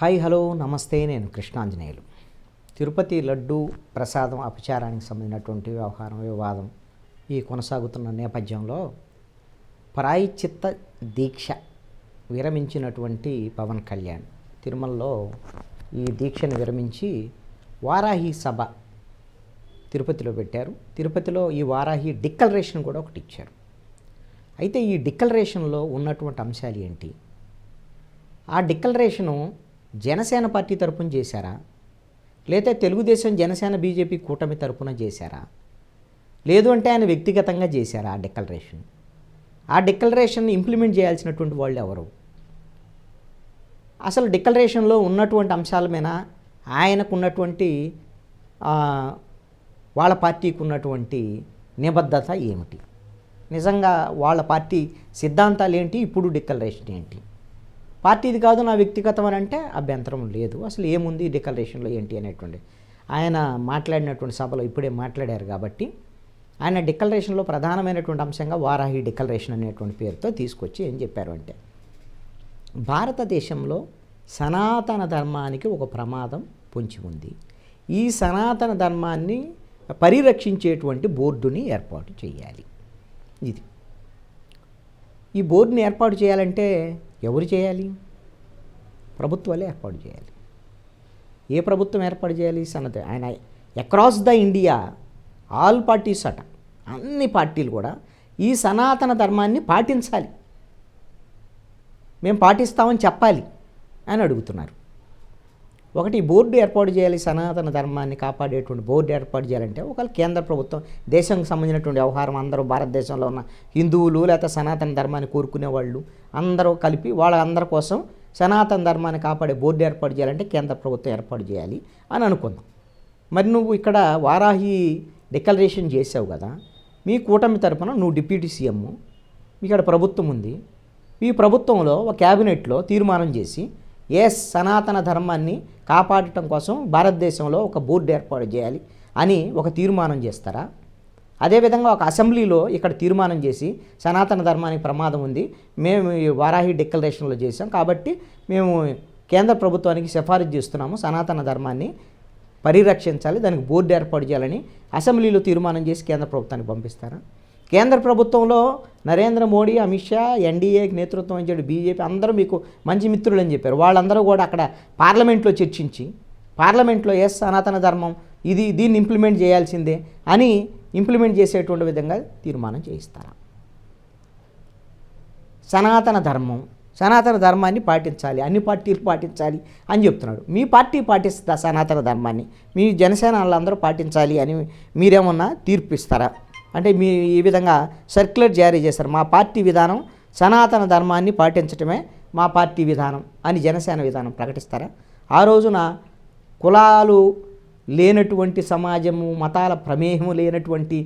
Hi hello నమస్తే నేను కృష్ణాంజనేయులు. తిరుపతి లడ్డు ప్రసాదం అపచారానికి సంబంధించినటువంటి వ్యవహారం వివాదం ఈ కొనసాగుతున్న నేపథ్యంలో ప్రాయచిత్త దీక్ష విరమించినటువంటి పవన్ కళ్యాణ్ తిరుమలలో ఈ దీక్షను విరమించి వారాహి సభ తిరుపతిలో పెట్టారు. తిరుపతిలో ఈ వారాహి డిక్లరేషన్ కూడా ఒకటి ఇచ్చారు. అయితే ఈ డిక్లరేషన్లో ఉన్నటువంటి అంశాలు ఏంటి? ఆ డిక్లరేషను జనసేన పార్టీ తరపున చేశారా? లేదా తెలుగుదేశం జనసేన బీజేపీ కూటమి తరపున చేశారా? లేదు అంటే ఆయన వ్యక్తిగతంగా చేశారా ఆ డిక్లరేషన్? ఆ డిక్లరేషన్ ఇంప్లిమెంట్ చేయాల్సినటువంటి వాళ్ళు ఎవరు? అసలు డిక్లరేషన్లో ఉన్నటువంటి అంశాల మీద ఆయనకున్నటువంటి వాళ్ళ పార్టీకి ఉన్నటువంటి నిబద్ధత ఏమిటి? నిజంగా వాళ్ళ పార్టీ సిద్ధాంతాలు ఏంటి? ఇప్పుడు డిక్లరేషన్ ఏంటి? పార్టీది కాదు నా వ్యక్తిగతం అని అంటే అభ్యంతరం లేదు. అసలు ఏముంది డిక్లరేషన్లో ఏంటి అనేటువంటి ఆయన మాట్లాడినటువంటి సభలో ఇప్పుడే మాట్లాడారు కాబట్టి ఆయన డిక్లరేషన్లో ప్రధానమైనటువంటి అంశంగా వారాహి డిక్లరేషన్ అనేటువంటి పేరుతో తీసుకొచ్చి ఏం చెప్పారు అంటే భారతదేశంలో సనాతన ధర్మానికి ఒక ప్రమాదం పొంచి ఉంది. ఈ సనాతన ధర్మాన్ని పరిరక్షించేటువంటి బోర్డుని ఏర్పాటు చేయాలి. ఇది. ఈ బోర్డుని ఏర్పాటు చేయాలంటే ఎవరు చేయాలి? ప్రభుత్వాలే ఏర్పాటు చేయాలి. ఏ ప్రభుత్వం ఏర్పాటు చేయాలి? సన్నత ఆయన across the India all parties అట. అన్ని పార్టీలు కూడా ఈ సనాతన ధర్మాన్ని పాటించాలి. మేము పాటిస్తామని చెప్పాలి అని అడుగుతున్నారు. ఒకటి బోర్డు ఏర్పాటు చేయాలి సనాతన ధర్మాన్ని కాపాడేటువంటి బోర్డు ఏర్పాటు చేయాలంటే ఒకవేళ కేంద్ర ప్రభుత్వం దేశానికి సంబంధించినటువంటి వ్యవహారం అందరూ భారతదేశంలో ఉన్న హిందువులు లేకపోతే సనాతన ధర్మాన్ని కోరుకునే వాళ్ళు అందరూ కలిపి వాళ్ళందరి కోసం సనాతన ధర్మాన్ని కాపాడే బోర్డు ఏర్పాటు చేయాలంటే కేంద్ర ప్రభుత్వం ఏర్పాటు చేయాలి అని అనుకుందాం. మరి నువ్వు ఇక్కడ వారాహి డిక్లరేషన్ చేసావు కదా మీ కూటమి తరపున నువ్వు డిప్యూటీ సీఎం ఇక్కడ ప్రభుత్వం ఉంది ఈ ప్రభుత్వంలో ఒక క్యాబినెట్లో తీర్మానం చేసి ఏ సనాతన ధర్మాన్ని కాపాడటం కోసం భారతదేశంలో ఒక బోర్డు ఏర్పాటు చేయాలి అని ఒక తీర్మానం చేస్తారా? అదేవిధంగా ఒక అసెంబ్లీలో ఇక్కడ తీర్మానం చేసి సనాతన ధర్మానికి ప్రమాదం ఉంది. మేము ఈ వారాహి డిక్లరేషన్లో చేసాం కాబట్టి మేము కేంద్ర ప్రభుత్వానికి సిఫారసు చేస్తున్నాము సనాతన ధర్మాన్ని పరిరక్షించాలి దానికి బోర్డు ఏర్పాటు చేయాలని అసెంబ్లీలో తీర్మానం చేసి కేంద్ర ప్రభుత్వానికి పంపిస్తారా? కేంద్ర ప్రభుత్వంలో నరేంద్ర మోడీ అమిత్ షా ఎన్డీఏకి నేతృత్వం వహించాడు బీజేపీ అందరూ మీకు మంచి మిత్రులు అని చెప్పారు. వాళ్ళందరూ కూడా అక్కడ పార్లమెంట్లో చర్చించి పార్లమెంట్లో ఎస్ సనాతన ధర్మం ఇది దీన్ని ఇంప్లిమెంట్ చేయాల్సిందే అని ఇంప్లిమెంట్ చేసేటువంటి విధంగా తీర్మానం చేయిస్తారా? సనాతన ధర్మం సనాతన ధర్మాన్ని పాటించాలి అన్ని పార్టీలు పాటించాలి అని చెప్తున్నాడు. మీ పార్టీ పాటిస్తుందా సనాతన ధర్మాన్ని మీ జనసేన వాళ్ళందరూ పాటించాలి అని మీరేమన్నా తీర్పు ఇస్తారా అంటే మీ ఈ విధంగా సర్క్యులర్ జారీ చేశారు. మా పార్టీ విధానం సనాతన ధర్మాన్ని పాటించటమే మా పార్టీ విధానం అని జనసేన విధానం ప్రకటిస్తారా? ఆ రోజున కులాలు లేనటువంటి సమాజము మతాల ప్రమేహము లేనటువంటి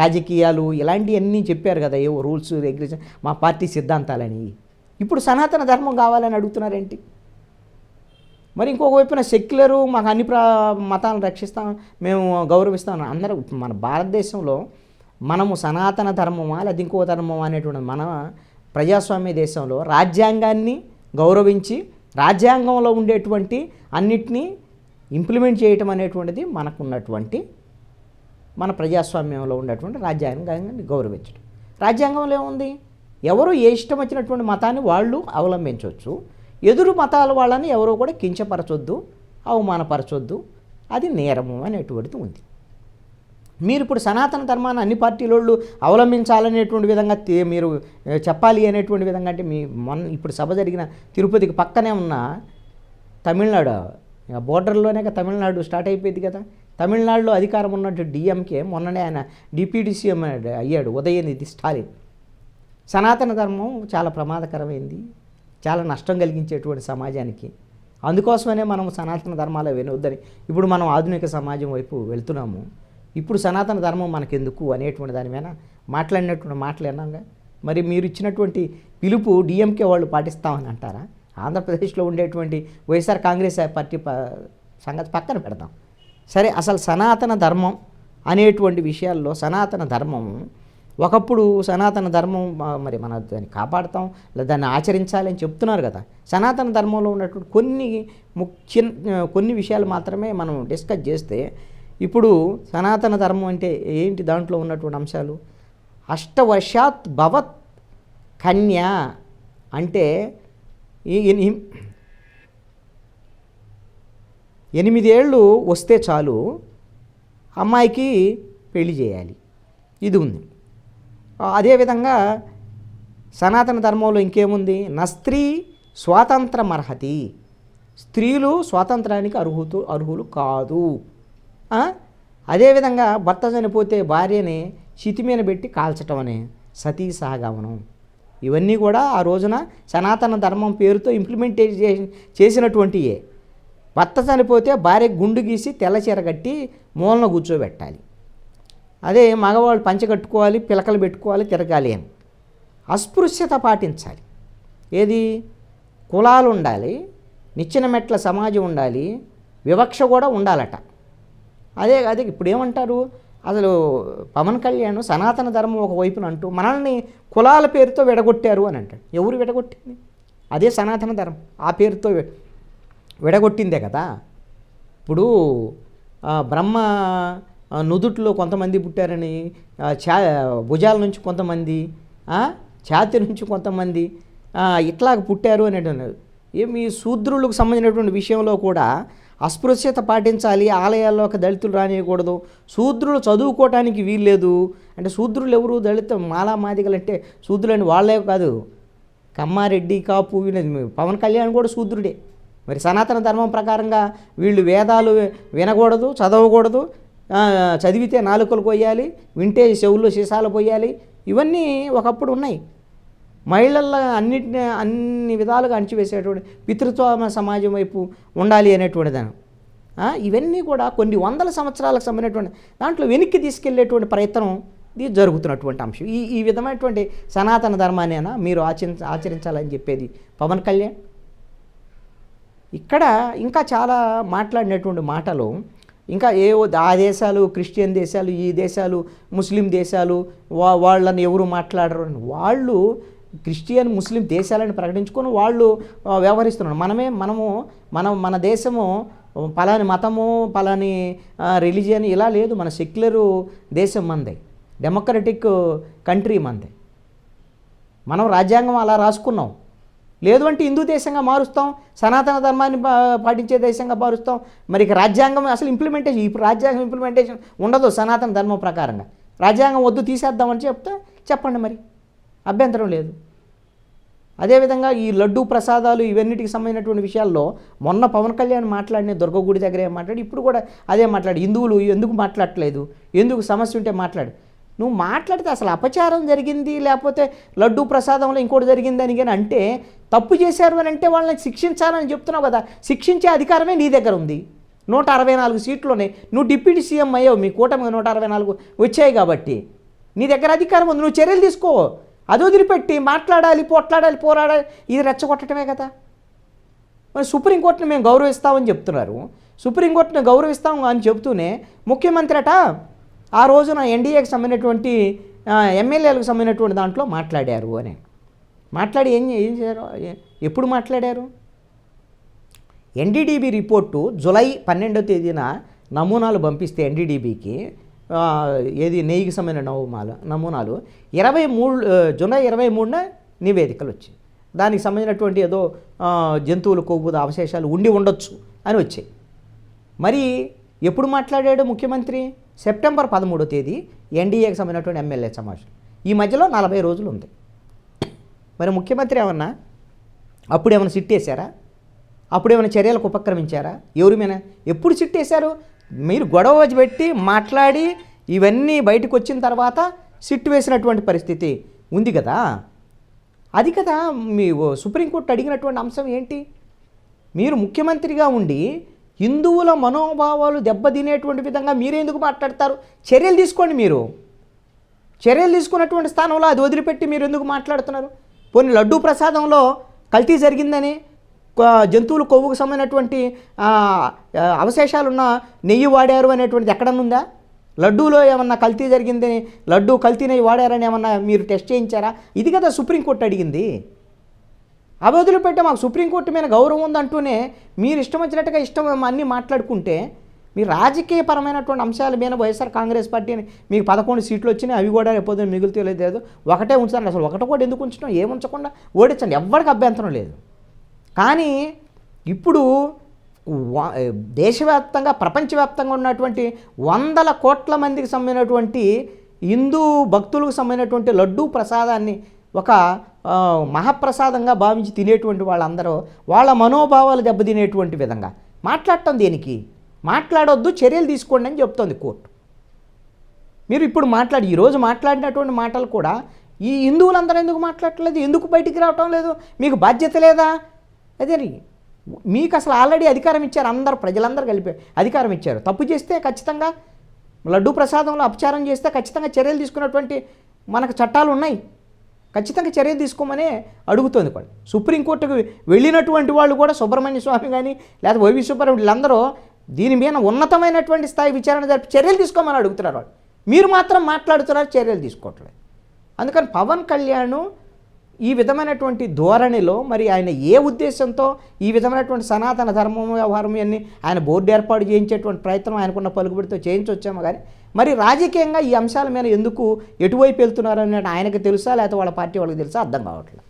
రాజకీయాలు ఇలాంటివన్నీ చెప్పారు కదా. ఏవో రూల్స్ రెగ్యులేషన్ మా పార్టీ సిద్ధాంతాలని. ఇప్పుడు సనాతన ధర్మం కావాలని అడుగుతున్నారేంటి? మరి ఇంకొక వైపున సెక్యులరు మాకు అన్ని ప్ర మతాలను రక్షిస్తాం మేము గౌరవిస్తాం అందరూ మన భారతదేశంలో మనము సనాతన ధర్మమా లేదా ఇంకో ధర్మమా అనేటువంటి మన ప్రజాస్వామ్య దేశంలో రాజ్యాంగాన్ని గౌరవించి రాజ్యాంగంలో ఉండేటువంటి అన్నిటినీ ఇంప్లిమెంట్ చేయటం అనేటువంటిది మనకున్నటువంటి మన ప్రజాస్వామ్యంలో ఉన్నటువంటి రాజ్యాంగాన్ని గౌరవించడం రాజ్యాంగంలో ఏముంది? ఎవరు ఏ ఇష్టం వచ్చినటువంటి మతాన్ని వాళ్ళు అవలంబించవచ్చు. ఎదురు మతాల వాళ్ళని ఎవరో కూడా కించపరచొద్దు అవమానపరచొద్దు. అది నేరము అనేటువంటిది ఉంది. మీరు ఇప్పుడు సనాతన ధర్మాన్ని అన్ని పార్టీలోళ్ళు అవలంబించాలనేటువంటి విధంగా మీరు చెప్పాలి అనేటువంటి విధంగా అంటే మీ మొన్న ఇప్పుడు సభ జరిగిన తిరుపతికి పక్కనే ఉన్న తమిళనాడు బోర్డర్లోనే తమిళనాడు స్టార్ట్ అయిపోయింది కదా. తమిళనాడులో అధికారం ఉన్నట్టు డిఎంకే మొన్ననే ఆయన డిప్యూటీ సీఎం అయ్యాడు ఉదయనిధి స్టాలిన్. సనాతన ధర్మం చాలా ప్రమాదకరమైంది చాలా నష్టం కలిగించేటువంటి సమాజానికి. అందుకోసమనే మనం సనాతన ధర్మాలు వినొద్దని ఇప్పుడు మనం ఆధునిక సమాజం వైపు వెళ్తున్నాము. ఇప్పుడు సనాతన ధర్మం మనకెందుకు అనేటువంటి దాని మీద మాట్లాడినటువంటి మాటలు విన్నాగా? మరి మీరు ఇచ్చినటువంటి పిలుపు డిఎంకే వాళ్ళు పాటిస్తామని అంటారా? ఆంధ్రప్రదేశ్లో ఉండేటువంటి వైఎస్ఆర్ కాంగ్రెస్ పార్టీ సంగతి పక్కన పెడదాం. సరే అసలు సనాతన ధర్మం అనేటువంటి విషయాల్లో సనాతన ధర్మం ఒకప్పుడు సనాతన ధర్మం మరి మన దాన్ని కాపాడుతాం లేదా దాన్ని ఆచరించాలి అని చెప్తున్నారు కదా. సనాతన ధర్మంలో ఉన్నటువంటి కొన్ని ముఖ్య కొన్ని విషయాలు మాత్రమే మనం డిస్కస్ చేస్తే ఇప్పుడు సనాతన ధర్మం అంటే ఏంటి దాంట్లో ఉన్నటువంటి అంశాలు? అష్టవర్షాత్ భవత్ కన్య అంటే ఎనిమిదేళ్ళు వస్తే చాలు అమ్మాయికి పెళ్ళి చేయాలి. ఇది ఉంది. అదేవిధంగా సనాతన ధర్మంలో ఇంకేముంది? నా స్త్రీ స్వాతంత్రం అర్హతి. స్త్రీలు స్వాతంత్రానికి అర్హుతు అర్హులు కాదు. అదేవిధంగా భర్త చనిపోతే భార్యని చితి మీద పెట్టి కాల్చటం అని సతీ సహగమనం ఇవన్నీ కూడా ఆ రోజున సనాతన ధర్మం పేరుతో ఇంప్లిమెంట్ చేసినటువంటియే. భర్త చనిపోతే భార్య గుండు గీసి తెల్ల చీర కట్టి మూలన కూర్చోబెట్టాలి. అదే మగవాళ్ళు పంచ కట్టుకోవాలి పిలకలు పెట్టుకోవాలి తిరగాలి అని. అస్పృశ్యత పాటించాలి. ఏది? కులాలు ఉండాలి నిచ్చెన మెట్ల సమాజం ఉండాలి వివక్ష కూడా ఉండాలట. అదే అదే ఇప్పుడు ఏమంటారు? అసలు పవన్ కళ్యాణ్ సనాతన ధర్మం ఒక వైపున అంటూ మనల్ని కులాల పేరుతో విడగొట్టారు అని అంటాడు. ఎవరు విడగొట్టింది? అదే సనాతన ధర్మం. ఆ పేరుతో విడగొట్టిందే కదా? ఇప్పుడు బ్రహ్మ నుదుట్లో కొంతమంది పుట్టారని ఛా చా భుజాల నుంచి కొంతమంది ఛాతి నుంచి కొంతమంది ఇట్లా ఇట్లాగ పుట్టారు అని అంటున్నారు. ఏమి శూద్రులకు సంబంధించినటువంటి విషయంలో కూడా అస్పృశ్యత పాటించాలి ఆలయాల్లోకి దళితులు రానియకూడదు. శూద్రులు చదువుకోవటానికి వీల్లేదు. అంటే శూద్రులు ఎవరు? దళిత మాలా మాదిగలు అంటే శూద్రులని వాళ్ళే కాదు. కమ్మారెడ్డి కాపు పవన్ కళ్యాణ్ కూడా శూద్రుడే. మరి సనాతన ధర్మం ప్రకారంగా వీళ్ళు వేదాలు వినకూడదు చదవకూడదు. చదివితే నాలుకలు పోయాలి వింటే చెవుల్లో సీసాలు పోయాలి ఇవన్నీ ఒకప్పుడు ఉన్నాయి. మహిళల్లో అన్నిటిని అన్ని విధాలుగా అణిచివేసేటువంటి పితృత్వ సమాజం వైపు ఉండాలి అనేటువంటి దాని ఇవన్నీ కూడా కొన్ని వందల సంవత్సరాలకు సంబంధించినటువంటి దాంట్లో వెనక్కి తీసుకెళ్ళేటువంటి ప్రయత్నం ఇది జరుగుతున్నటువంటి అంశం. ఈ ఈ విధమైనటువంటి సనాతన ధర్మానేనా మీరు ఆచరించ ఆచరించాలని చెప్పేది పవన్ కళ్యాణ్? ఇక్కడ ఇంకా చాలా మాట్లాడినటువంటి మాటలు ఇంకా ఏవో ఆ దేశాలు క్రిస్టియన్ దేశాలు ఈ దేశాలు ముస్లిం దేశాలు వా వాళ్ళని ఎవరు మాట్లాడరు అని. వాళ్ళు క్రిస్టియన్ ముస్లిం దేశాలని ప్రకటించుకొని వాళ్ళు వ్యవహరిస్తున్నారు. మనమే మనము మనం మన దేశము పలాని మతము పలాని రిలీజియన్ ఇలా లేదు. మన సెక్యులరు దేశం మందే. డెమోక్రటిక్ కంట్రీ మందే. మనం రాజ్యాంగం అలా రాసుకున్నాం. లేదు అంటే హిందూ దేశంగా మారుస్తాం. సనాతన ధర్మాన్ని పాటించే దేశంగా మారుస్తాం. మరి రాజ్యాంగం అసలు ఇంప్లిమెంటేషన్ ఇప్పుడు రాజ్యాంగం ఇంప్లిమెంటేషన్ ఉండదు సనాతన ధర్మం ప్రకారంగా. రాజ్యాంగం వద్దు తీసేద్దామని చెప్తే చెప్పండి మరి. అభ్యంతరం లేదు. అదేవిధంగా ఈ లడ్డూ ప్రసాదాలు ఇవన్నిటికి సంబంధించినటువంటి విషయాల్లో మొన్న పవన్ కళ్యాణ్ మాట్లాడిన దుర్గగుడి దగ్గర ఏం మాట్లాడి? ఇప్పుడు కూడా అదే మాట్లాడు. హిందువులు ఎందుకు మాట్లాడట్లేదు? ఎందుకు సమస్య ఉంటే మాట్లాడు. నువ్వు మాట్లాడితే అసలు అపచారం జరిగింది లేకపోతే లడ్డూ ప్రసాదంలో ఇంకోటి జరిగింది అని కానీ అంటే తప్పు చేశారు అని అంటే వాళ్ళని శిక్షించాలని చెప్తున్నావు కదా. శిక్షించే అధికారమే నీ దగ్గర ఉంది. నూట అరవై నాలుగు సీట్లోనే నువ్వు డిప్యూటీ సీఎం అయ్యావు. మీ కూటమి నూట అరవై నాలుగు వచ్చాయి కాబట్టి నీ దగ్గర అధికారం ఉంది. నువ్వు చర్యలు తీసుకో. అది వదిలిపెట్టి మాట్లాడాలి పోట్లాడాలి పోరాడాలి ఇది రెచ్చగొట్టడమే కదా. మరి సుప్రీంకోర్టును మేము గౌరవిస్తామని చెప్తున్నారు. సుప్రీంకోర్టును గౌరవిస్తాం అని చెబుతూనే ముఖ్యమంత్రి అట ఆ రోజున ఎన్డీఏకి సంబంధించినటువంటి ఎమ్మెల్యేలకు సంబంధించినటువంటి దాంట్లో మాట్లాడారు అని. మాట్లాడి ఏం ఏం చేశారు? ఎప్పుడు మాట్లాడారు? ఎన్డీడీబీ రిపోర్టు జులై పన్నెండో తేదీన నమూనాలు పంపిస్తే ఎన్డీడీబీకి ఏది నెయ్యికి సంబంధించిన నమూనాలు నమూనాలు ఇరవై మూడు జూలై ఇరవై మూడున నివేదికలు వచ్చాయి. దానికి సంబంధించినటువంటి ఏదో జంతువుల కొవ్వు అవశేషాలు ఉండి ఉండొచ్చు అని వచ్చాయి. మరి ఎప్పుడు మాట్లాడాడు ముఖ్యమంత్రి? సెప్టెంబర్ పదమూడో తేదీ ఎన్డీఏకి సంబంధించినటువంటి ఎమ్మెల్యే సమావేశం. ఈ మధ్యలో నలభై రోజులు ఉంది. మరి ముఖ్యమంత్రి ఏమన్నా అప్పుడు ఏమైనా సిట్టేశారా? అప్పుడు ఏమైనా చర్యలకు ఉపక్రమించారా? ఎవరి మీద? ఎప్పుడు సిట్టేశారు? మీరు గొడవ పెట్టి మాట్లాడి ఇవన్నీ బయటకు వచ్చిన తర్వాత సిట్టు వేసినటువంటి పరిస్థితి ఉంది కదా. అది కదా మీ సుప్రీంకోర్టు అడిగినటువంటి అంశం ఏంటి? మీరు ముఖ్యమంత్రిగా ఉండి హిందువుల మనోభావాలు దెబ్బతినేటువంటి విధంగా మీరెందుకు మాట్లాడతారు? చర్యలు తీసుకోండి మీరు. చర్యలు తీసుకున్నటువంటి స్థానంలో అది వదిలిపెట్టి మీరు ఎందుకు మాట్లాడుతున్నారు? పోనీ లడ్డూ ప్రసాదంలో కల్తీ జరిగిందని జంతువులు కొవ్వుకు సంబంధించినటువంటి అవశేషాలున్న నెయ్యి వాడారు అనేటువంటిది ఎక్కడనుందా లడ్డూలో ఏమన్నా కల్తీ జరిగింది? లడ్డూ కల్తీ నెయ్యి వాడారని ఏమన్నా మీరు టెస్ట్ చేయించారా? ఇది కదా సుప్రీంకోర్టు అడిగింది. అవి వదిలిపెట్టే మాకు సుప్రీంకోర్టు మీద గౌరవం ఉందంటూనే మీరు ఇష్టం వచ్చినట్టుగా ఇష్టం అన్నీ మాట్లాడుకుంటే మీ రాజకీయపరమైనటువంటి అంశాల మీద వైఎస్ఆర్ కాంగ్రెస్ పార్టీని మీకు పదకొండు సీట్లు వచ్చినాయి అవి కూడా రేపొద్దున మిగులుతూ లేదు ఒకటే ఉంచుతాను అసలు ఒకటి కూడా ఎందుకు ఉంచడం ఏముంచకుండా ఓడించండి. ఎవ్వరికి అభ్యంతరం లేదు. కానీ ఇప్పుడు దేశవ్యాప్తంగా ప్రపంచవ్యాప్తంగా ఉన్నటువంటి వందల కోట్ల మందికి సంబంధించినటువంటి హిందూ భక్తులకు సంబంధించినటువంటి లడ్డూ ప్రసాదాన్ని ఒక మహాప్రసాదంగా భావించి తినేటువంటి వాళ్ళందరూ వాళ్ళ మనోభావాలు దెబ్బతినేటువంటి విధంగా. మాట్లాడటం దేనికి? మాట్లాడొద్దు చర్యలు తీసుకోండి అని చెప్తోంది కోర్టు. మీరు ఇప్పుడు మాట్లాడి ఈరోజు మాట్లాడినటువంటి మాటలు కూడా ఈ హిందువులందరూ ఎందుకు మాట్లాడట్లేదు? ఎందుకు బయటికి రావటం లేదు? మీకు బాధ్యత లేదా? అదే మీకు అసలు ఆల్రెడీ అధికారం ఇచ్చారు అందరు ప్రజలందరూ కలిపి అధికారం ఇచ్చారు. తప్పు చేస్తే ఖచ్చితంగా లడ్డు ప్రసాదంలో అపచారం చేస్తే ఖచ్చితంగా చర్యలు తీసుకున్నటువంటి మనకు చట్టాలు ఉన్నాయి. ఖచ్చితంగా చర్యలు తీసుకోమనే అడుగుతోంది కూడా. సుప్రీంకోర్టుకు వెళ్ళినటువంటి వాళ్ళు కూడా సుబ్రహ్మణ్య స్వామి కానీ లేదా వైవి సుబ్రహ్మణ్యం వీళ్ళందరూ దీని మీద ఉన్నతమైనటువంటి స్థాయి విచారణ జరిపి చర్యలు తీసుకోమని అడుగుతున్నారు వాళ్ళు. మీరు మాత్రం మాట్లాడుతున్నారు చర్యలు తీసుకోవట్లేదు. అందుకని పవన్ కళ్యాణ్ ఈ విధమైనటువంటి ధోరణిలో మరి ఆయన ఏ ఉద్దేశంతో ఈ విధమైనటువంటి సనాతన ధర్మం వ్యవహారం అన్ని ఆయన బోర్డు ఏర్పాటు చేయించేటువంటి ప్రయత్నం ఆయనకున్న పలుకుబడితో చేయించొచ్చామో కానీ మరి రాజకీయంగా ఈ అంశాల మీద ఎందుకు ఎటువైపు వెళ్తున్నారని ఆయనకు తెలుసా? లేకపోతే వాళ్ళ పార్టీ వాళ్ళకి తెలుసా? అర్థం కావట్లేదు.